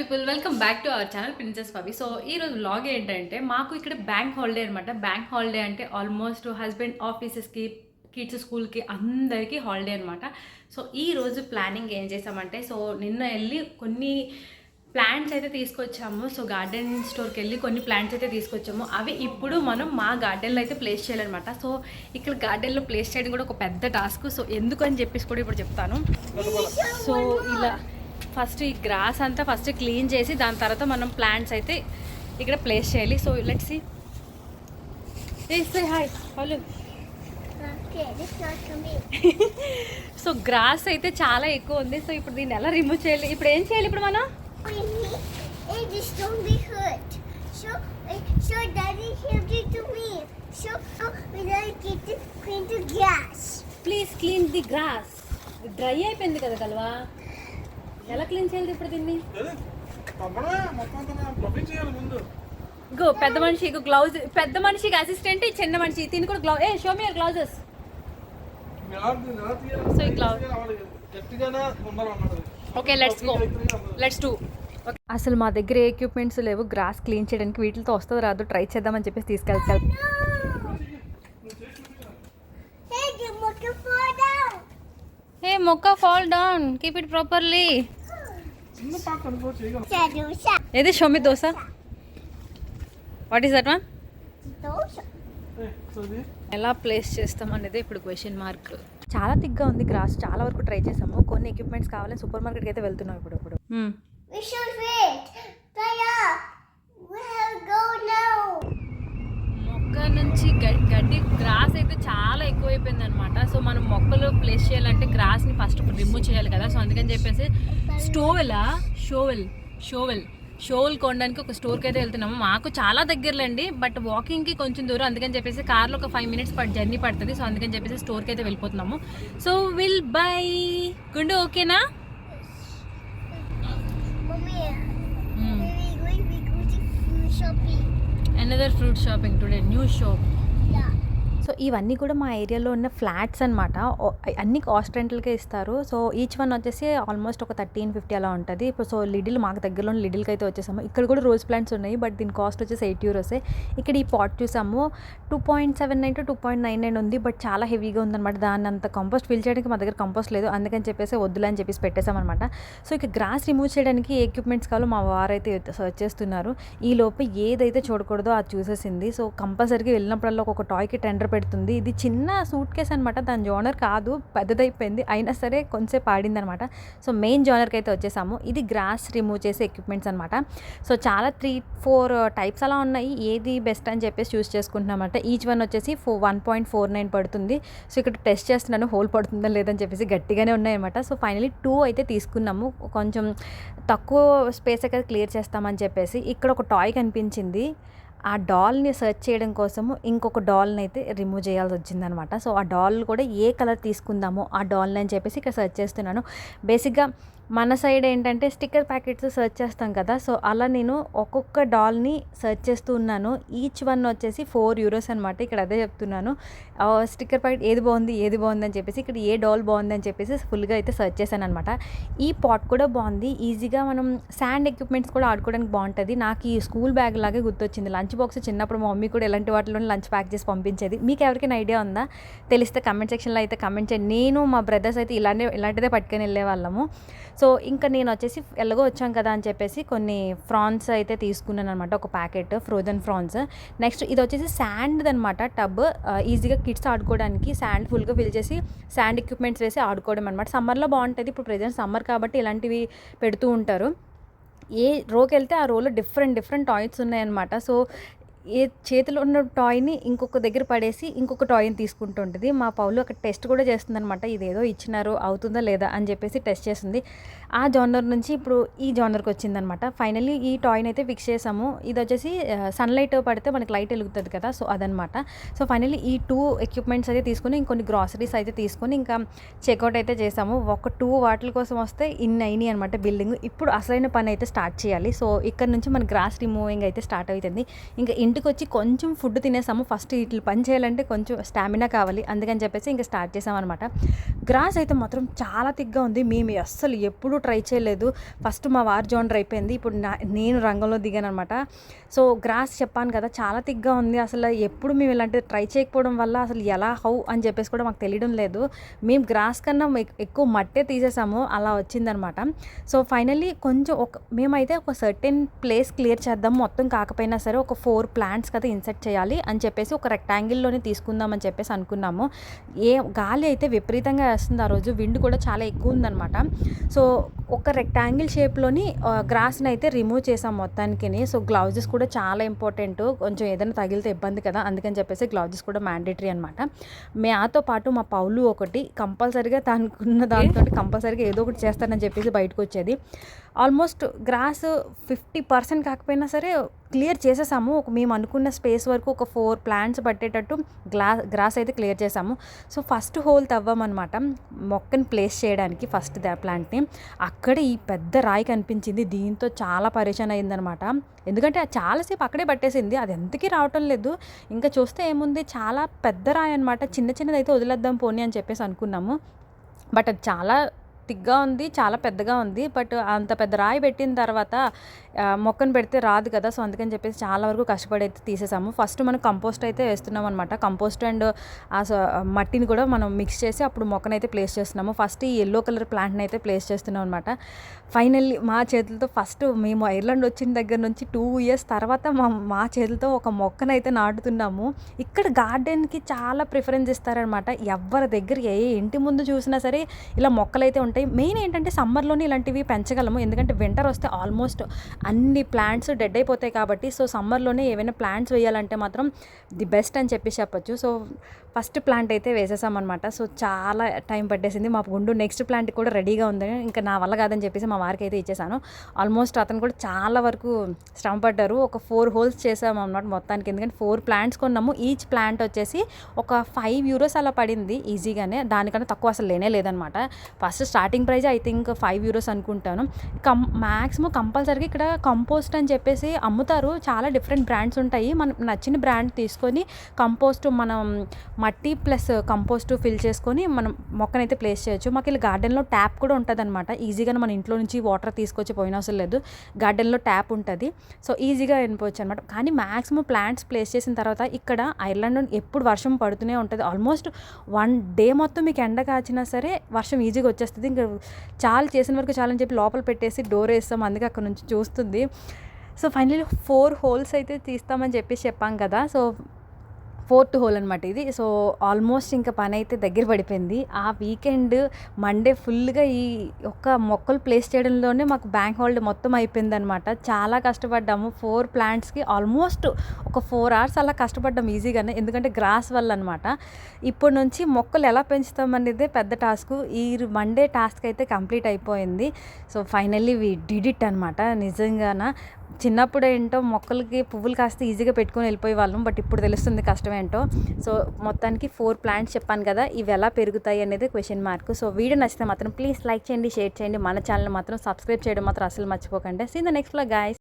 People welcome back to our channel princess Pavi so ఈ రోజు vlog ఏంటంటే మాకు ఇక్కడ బ్యాంక్ హాలిడే అనమాట బ్యాంక్ హాలిడే అంటే ఆల్మోస్ట్ హస్బెండ్ ఆఫీసెస్కి కిడ్స్ స్కూల్కి అందరికీ హాలిడే అనమాట సో ఈ రోజు ప్లానింగ్ ఏం చేసామంటే సో నిన్న వెళ్ళి కొన్ని ప్లాంట్స్ అయితే తీసుకొచ్చాము. సో గార్డెన్ స్టోర్కి వెళ్ళి కొన్ని ప్లాంట్స్ అయితే తీసుకొచ్చాము. అవి ఇప్పుడు మనం మా గార్డెన్లో అయితే ప్లేస్ చేయాలన్నమాట సో ఇక్కడ గార్డెన్లో ప్లేస్ చేయడం కూడా ఒక పెద్ద టాస్క్ సో ఎందుకు అని చెప్పేసి కూడా ఇప్పుడు చెప్తాను. సో ఇలా ఫస్ట్ ఈ గ్రాస్ అంతా ఫస్ట్ క్లీన్ చేసి దాని తర్వాత మనం ప్లాంట్స్ అయితే ఇక్కడ ప్లేస్ చేయాలి. So let see hi hello so grass అయితే చాలా ఎక్కువ ఉంది. సో ఇప్పుడు దీన్ని ఎలా రిమూవ్ చేయాలి? ఇప్పుడు ఏం చేయాలి ఇప్పుడు మనం? Please clean the grass dry అయిపోయింది కదా కలవా? ఎలా క్లీన్ చేయాలి ఇప్పుడు దీన్ని? గో పెద్ద మనిషికి గ్లౌజ్ పెద్ద మనిషికి అసిస్టెంట్ చిన్న మనిషి. దీని కూడా గ్లౌ ఏ షో మీ గ్లౌజెస్ ఉండాలన్నమాట అది. Okay let's go let's do అసలు మా దగ్గర ఏ ఎక్విప్మెంట్స్ లేవు. గ్రాస్ క్లీన్ చేయడానికి వీటితో వస్తుంది రాదు ట్రై చేద్దామని చెప్పేసి తీసుకెళ్తాను Hey, the monkey fall down. ఏ మొక్క fall down keep it properly ఏది? Show me dosa? What is that one ఎలా ప్లేస్ చేస్తాం అనేది ఇప్పుడు క్వశ్చన్ మార్క్ చాలా థిక్గా ఉంది గ్రాస్ చాలా వరకు ట్రై చేసాము. కొన్ని ఎక్విప్మెంట్స్ కావాలని సూపర్ మార్కెట్కి అయితే వెళ్తున్నాం ఇప్పుడు ఇప్పుడు now. మొక్క నుంచి గడ్డి గ్రాస్ అయితే చాలా ఎక్కువైపోయింది అనమాట సో మనం మొక్కలు ప్లేస్ చేయాలంటే గ్రాస్ని ఫస్ట్ రిమూవ్ చేయాలి కదా. సో అందుకని చెప్పేసి స్టోవెలా షోవెల్ షోవెల్ షోవెల్ కొనడానికి ఒక స్టోర్కి అయితే వెళ్తున్నాము. మాకు చాలా దగ్గరలేండి బట్ వాకింగ్కి కొంచెం దూరం. అందుకని చెప్పేసి కార్లో ఒక ఫైవ్ మినిట్స్ పట్ జర్నీ పడుతుంది. సో అందుకని చెప్పేసి స్టోర్కి అయితే వెళ్ళిపోతున్నాము. సో విల్ బై గుండు ఓకేనా. Another fruit shopping today new shop. So ఇవన్నీ కూడా మా ఏరియాలో ఉన్న ఫ్లాట్స్ అనమాట అన్ని కాస్ట్ రెంటల్కే ఇస్తారు. సో ఈచ్ వన్ వచ్చేసి ఆల్మోస్ట్ ఒక థర్టీన్ ఫిఫ్టీ అలా ఉంటుంది. ఇప్పుడు సో లిడిల్ మాకు దగ్గరలో లిడిల్కి అయితే వచ్చేసాము. ఇక్కడ కూడా రోజ్ ప్లాంట్స్ ఉన్నాయి బట్ దీని కాస్ట్ వచ్చేసి ఎయిట్ యూరోసే. ఇక్కడ ఈ పాట్ చూసాము. Two point seven nine to two point nine nine ఉంది బట్ చాలా హెవీగా ఉందన్నమాట. దాన్ని అంత కంపోస్ట్ ఫిల్ చేయడానికి మా దగ్గర కంపోస్ట్ లేదు. అందుకని చెప్పేసి వద్దులే అని చెప్పేసి పెట్టేశామన్నమాట సో ఇక గ్రాస్ రిమూవ్ చేయడానికి ఏ ఎక్విప్మెంట్స్ కావాలో మా వారైతే సర్చ్ చేస్తున్నారు. ఈ లోపు ఏదైతే చూడకూడదో అది చూసేసింది. సో కంపల్సరీగా వెళ్ళినప్పుడల్లా ఒక టాయ్కి టెండర్ పెడుతుంది. ఇది చిన్న సూట్ కేస్ అనమాట దాని జోనర్ కాదు పెద్దదైపోయింది. అయినా సరే కొంచెంసేపు ఆడింది అనమాట సో మెయిన్ జోనర్కి అయితే వచ్చేసాము. ఇది గ్రాస్ రిమూవ్ చేసే ఎక్విప్మెంట్స్ అనమాట సో చాలా త్రీ ఫోర్ టైప్స్ అలా ఉన్నాయి. ఏది బెస్ట్ అని చెప్పేసి చూస్ చేసుకుంటున్నామంట ఈచ్ వన్ వచ్చేసి four one point four nine పడుతుంది. సో ఇక్కడ టెస్ట్ చేస్తున్నాను. హోల్ పడుతుందా లేదని చెప్పేసి గట్టిగానే ఉన్నాయన్నమాట సో ఫైనలీ టూ అయితే తీసుకున్నాము. కొంచెం తక్కువ స్పేస్ అయితే క్లియర్ చేస్తామని చెప్పేసి. ఇక్కడ ఒక టాయ్ కనిపించింది. ఆ డాల్ని సెర్చ్ చేయడం కోసము ఇంకొక డాల్ని అయితే రిమూవ్ చేయాల్సి వచ్చిందనమాట. సో ఆ డాల్ కూడా ఏ కలర్ తీసుకుందామో ఆ డాల్ని అని చెప్పేసి ఇక్కడ సెర్చ్ చేస్తున్నాను. బేసిక్గా మన సైడ్ ఏంటంటే స్టిక్కర్ ప్యాకెట్స్ సెర్చ్ చేస్తాం కదా సో అలా నేను ఒక్కొక్క డాల్ని సెర్చ్ చేస్తూ ఉన్నాను. ఈచ్ వన్ వచ్చేసి ఫోర్ యూరోస్ అనమాట ఇక్కడ అదే చెప్తున్నాను. స్టిక్కర్ ప్యాకెట్ ఏది బాగుంది ఏది బాగుంది అని చెప్పేసి ఇక్కడ ఏ డాల్ బాగుంది అని చెప్పేసి ఫుల్గా అయితే సెర్చ్ చేశాను అనమాట ఈ పాట్ కూడా బాగుంది. ఈజీగా మనం శాండ్ ఎక్విప్మెంట్స్ కూడా ఆడుకోవడానికి బాగుంటుంది. నాకు ఈ స్కూల్ బ్యాగ్ లాగే గుర్తొచ్చింది. లంచ్ బాక్స్ చిన్నప్పుడు మా మమ్మీ కూడా ఇలాంటి వాటిలో లంచ్ ప్యాక్ చేసి పంపించేది. మీకు ఎవరికైనా ఐడియా ఉందా? తెలిస్తే కమెంట్ సెక్షన్లో అయితే కమెంట్ చేయండి. నేను మా బ్రదర్స్ అయితే ఇలానే ఇలాంటిదే పట్టుకొని వెళ్ళే వాళ్ళము సో ఇంకా నేను వచ్చేసి ఎలాగో వచ్చాం కదా అని చెప్పేసి కొన్ని ఫ్రాన్స్ అయితే తీసుకున్నాను అనమాట ఒక ప్యాకెట్ ఫ్రోజన్ ఫ్రాన్స్ నెక్స్ట్ ఇది వచ్చేసి శాండ్ అనమాట టబ్ ఈజీగా కిడ్స్ ఆడుకోవడానికి శాండ్ ఫుల్గా ఫిల్ చేసి శాండ్ ఎక్విప్మెంట్స్ వేసి ఆడుకోవడం అనమాట సమ్మర్లో బాగుంటుంది ఇప్పుడు ప్రజెంట్ సమ్మర్ కాబట్టి ఇలాంటివి పెడుతూ ఉంటారు. ఏ రోకి వెళ్తే ఆ రోలో డిఫరెంట్ డిఫరెంట్ టాయ్స్ ఉన్నాయన్నమాట. సో ఏ చేతిలో ఉన్న టాయ్ని ఇంకొక దగ్గర పడేసి ఇంకొక టాయ్ని తీసుకుంటుంటుంది మా పౌలు అక్కడ టెస్ట్ కూడా చేస్తుందనమాట ఇదేదో ఇచ్చినారు అవుతుందా లేదా అని చెప్పేసి టెస్ట్ చేస్తుంది. ఆ జానర్ నుంచి ఇప్పుడు ఈ జానర్కి వచ్చిందనమాట ఫైనల్లీ ఈ టాయ్ని అయితే ఫిక్స్ చేసాము. ఇది వచ్చేసి సన్లైట్ పడితే మనకి లైట్ వెలుగుతుంది కదా సో అదనమాట సో ఫైనల్లీ ఈ టూ ఎక్విప్మెంట్స్ అయితే తీసుకొని ఇంకొన్ని గ్రాసరీస్ అయితే తీసుకొని ఇంకా చెక్అవుట్ అయితే చేసాము. ఒక టూ వాటిల కోసం వస్తే ఇన్ని అయినాయి అనమాట బిల్డింగ్ ఇప్పుడు అసలైన పని అయితే స్టార్ట్ చేయాలి. సో ఇక్కడ నుంచి మన గ్రాస్ రిమూవింగ్ అయితే స్టార్ట్ అవుతుంది. ఇంకా ఇంటికి వచ్చి కొంచెం ఫుడ్ తినేసాము. ఫస్ట్ ఇట్లా పని చేయాలంటే కొంచెం స్టామినా కావాలి. అందుకని చెప్పేసి ఇంకా స్టార్ట్ చేసామన్నమాట. గ్రాస్ అయితే మాత్రం చాలా తిగ్గా ఉంది. మేము అస్సలు ఎప్పుడూ ట్రై చేయలేదు. ఫస్ట్ మా వార్ జోనర్ అయిపోయింది. ఇప్పుడు నా నేను రంగంలో దిగాను అనమాట సో గ్రాస్ చెప్పాను కదా చాలా తిగ్గా ఉంది. అసలు ఎప్పుడు మేము ఇలాంటివి ట్రై చేయకపోవడం వల్ల అసలు ఎలా హౌ అని చెప్పేసి కూడా మాకు తెలియడం లేదు. మేము గ్రాస్ కన్నా ఎక్కువ మట్టే తీసేసాము. అలా వచ్చిందనమాట సో ఫైనల్లీ కొంచెం ఒక మేమైతే ఒక సర్టెన్ ప్లేస్ క్లియర్ చేద్దాం. మొత్తం కాకపోయినా సరే ఒక ఫోర్ ప్లాంట్స్ కదా ఇన్సర్ట్ చేయాలి అని చెప్పేసి ఒక రెక్టాంగిల్లోనే తీసుకుందాం అని చెప్పేసి అనుకున్నాము. ఏ గాలి అయితే విపరీతంగా వేస్తుంది ఆ రోజు విండ్ కూడా చాలా ఎక్కువ ఉందన్నమాట. సో ఒక రెక్టాంగిల్ షేప్లోని గ్రాస్ని అయితే రిమూవ్ చేసాం మొత్తానికి సో గ్లౌజెస్ కూడా చాలా ఇంపార్టెంట్. కొంచెం ఏదైనా తగిలితే ఇబ్బంది కదా అందుకని చెప్పేసి గ్లౌజెస్ కూడా మ్యాండేటరీ అనమాట మాతో పాటు మా పౌలు ఒకటి కంపల్సరీగా తనకున్న దానితో కంపల్సరీగా ఏదో ఒకటి చేస్తానని చెప్పేసి బయటకు వచ్చేది. ఆల్మోస్ట్ గ్రాస్ ఫిఫ్టీ పర్సెంట్ కాకపోయినా సరే క్లియర్ చేసేసాము. ఒక మేము అనుకున్న స్పేస్ వరకు ఒక ఫోర్ ప్లాంట్స్ పట్టేటట్టు గ్లా గ్రాస్ అయితే క్లియర్ చేసాము. సో ఫస్ట్ హోల్ తవ్వమన్నమాట మొక్కని ప్లేస్ చేయడానికి ఫస్ట్ దా ప్లాంట్ని. అక్కడ ఈ పెద్ద రాయి కనిపించింది. దీంతో చాలా పరేషాన్ అయిందనమాట ఎందుకంటే అది చాలాసేపు అక్కడే పట్టేసింది. అది ఎంతకీ రావటం లేదు. ఇంకా చూస్తే ఏముంది? చాలా పెద్ద రాయి అనమాట చిన్న చిన్నది అయితే వదిలేద్దాం పోనీ అని చెప్పేసి అనుకున్నాము. బట్ అది చాలా థిక్గా ఉంది చాలా పెద్దగా ఉంది బట్ అంత పెద్ద రాయి పెట్టిన తర్వాత మొక్కను పెడితే రాదు కదా సో అందుకని చెప్పేసి చాలా వరకు కష్టపడి అయితే తీసేసాము. ఫస్ట్ మనం కంపోస్ట్ అయితే వేస్తున్నాం అనమాట కంపోస్ట్ అండ్ ఆ మట్టిని కూడా మనం మిక్స్ చేసి అప్పుడు మొక్కను అయితే ప్లేస్ చేస్తున్నాము. ఫస్ట్ ఈ ఎల్లో కలర్ ప్లాంట్ని అయితే ప్లేస్ చేస్తున్నాం అనమాట ఫైనల్లీ మా చేతులతో ఫస్ట్ మేము ఐర్లాండ్ వచ్చిన దగ్గర నుంచి టూ ఇయర్స్ తర్వాత మా మా చేతులతో ఒక మొక్కను అయితే నాటుతున్నాము. ఇక్కడ గార్డెన్కి చాలా ప్రిఫరెన్స్ ఇస్తారనమాట ఎవరి దగ్గర ఏ ఇంటి ముందు చూసినా సరే ఇలా మొక్కలు అయితే ఉంటాయి. మెయిన్ ఏంటంటే సమ్మర్లోనే ఇలాంటివి పెంచగలము. ఎందుకంటే వింటర్ వస్తే ఆల్మోస్ట్ అన్ని ప్లాంట్స్ డెడ్ అయిపోతాయి కాబట్టి సో సమ్మర్లోనే ఏవైనా ప్లాంట్స్ వేయాలంటే మాత్రం ది బెస్ట్ అని చెప్పి చెప్పచ్చు. సో ఫస్ట్ ప్లాంట్ అయితే వేసేసామన్నమాట. సో చాలా టైం పట్టేసింది. మా గుండు నెక్స్ట్ ప్లాంట్ కూడా రెడీగా ఉంది ఇంకా నా వల్ల కాదని చెప్పేసి మా వారికి అయితే ఇచ్చేసాను. ఆల్మోస్ట్ అతను కూడా చాలా వరకు శ్రమ పడ్డారు. ఒక ఫోర్ హోల్స్ చేసాము అన్నమాట మొత్తానికి. ఎందుకంటే ఫోర్ ప్లాంట్స్ కొన్నాము. ఈచ్ ప్లాంట్ వచ్చేసి ఒక ఫైవ్ యూరోస్ అలా పడింది ఈజీగానే. దానికన్నా తక్కువ అసలు లేనే లేదనమాట first starting price I think five euros అనుకుంటాను. కం మ్యాక్సిమం కంపల్సరీగా ఇక్కడ కంపోస్ట్ అని చెప్పేసి అమ్ముతారు. చాలా డిఫరెంట్ బ్రాండ్స్ ఉంటాయి. మనం నచ్చిన బ్రాండ్ తీసుకొని కంపోస్ట్ మనం మట్టి ప్లస్ కంపోస్ట్ ఫిల్ చేసుకొని మనం మొక్కనైతే ప్లేస్ చేయొచ్చు. మాకు ఇలా గార్డెన్లో ట్యాప్ కూడా ఉంటుంది అనమాట ఈజీగా మన ఇంట్లో నుంచి వాటర్ తీసుకొచ్చి పోయిన అవసరం లేదు. గార్డెన్లో ట్యాప్ ఉంటుంది. సో ఈజీగా వెళ్ళిపోవచ్చు అనమాట కానీ మ్యాక్సిమం ప్లాంట్స్ ప్లేస్ చేసిన తర్వాత ఇక్కడ ఐర్లాండ్ ఎప్పుడు వర్షం పడుతూనే ఉంటుంది. ఆల్మోస్ట్ వన్ డే మొత్తం మీకు ఎండ కాచినా సరే వర్షం ఈజీగా వచ్చేస్తుంది. ఇంకా చాలు చేసిన వరకు చాలని చెప్పి లోపల పెట్టేసి డోర్ వేస్తాం. అందుకే అక్కడ నుంచి చూస్తుంది. సో ఫైనల్లీ ఫోర్ హోల్స్ అయితే తీస్తామని చెప్పేసి చెప్పాం కదా. సో ఫోర్త్ హోల్ అనమాట ఇది. సో ఆల్మోస్ట్ ఇంకా పని అయితే దగ్గర పడిపోయింది. ఆ వీకెండ్ మండే ఫుల్గా ఈ ఒక్క మొక్కలు ప్లేస్ చేయడంలోనే మాకు బ్యాంక్ హాలిడే మొత్తం అయిపోయింది అనమాట చాలా కష్టపడ్డాము. ఫోర్ ప్లాంట్స్కి ఆల్మోస్ట్ ఒక ఫోర్ అవర్స్ అలా కష్టపడ్డాం ఈజీగానే. ఎందుకంటే గ్రాస్ వల్ల అనమాట ఇప్పటి నుంచి మొక్కలు ఎలా పెంచుతాం అనేది పెద్ద టాస్క్. ఈ మండే టాస్క్ అయితే కంప్లీట్ అయిపోయింది. So finally we did it అనమాట నిజంగాన? చిన్నప్పుడు ఏంటో మొక్కలకి పువ్వులు కాస్త ఈజీగా పెట్టుకొని వెళ్ళిపోయే వాళ్ళం బట్ ఇప్పుడు తెలుస్తుంది కష్టం ఏంటో సో మొత్తానికి ఫోర్ ప్లాంట్స్ చెప్పాను కదా ఇవి ఎలా పెరుగుతాయి అనేది క్వశ్చన్ మార్క్. సో వీడియో నచ్చితే మాత్రం ప్లీజ్ లైక్ చేయండి షేర్ చేయండి. మన ఛానల్ మాత్రం సబ్స్క్రైబ్ చేయడం మాత్రం అసలు మర్చిపోకండి. See the నెక్స్ట్లో guys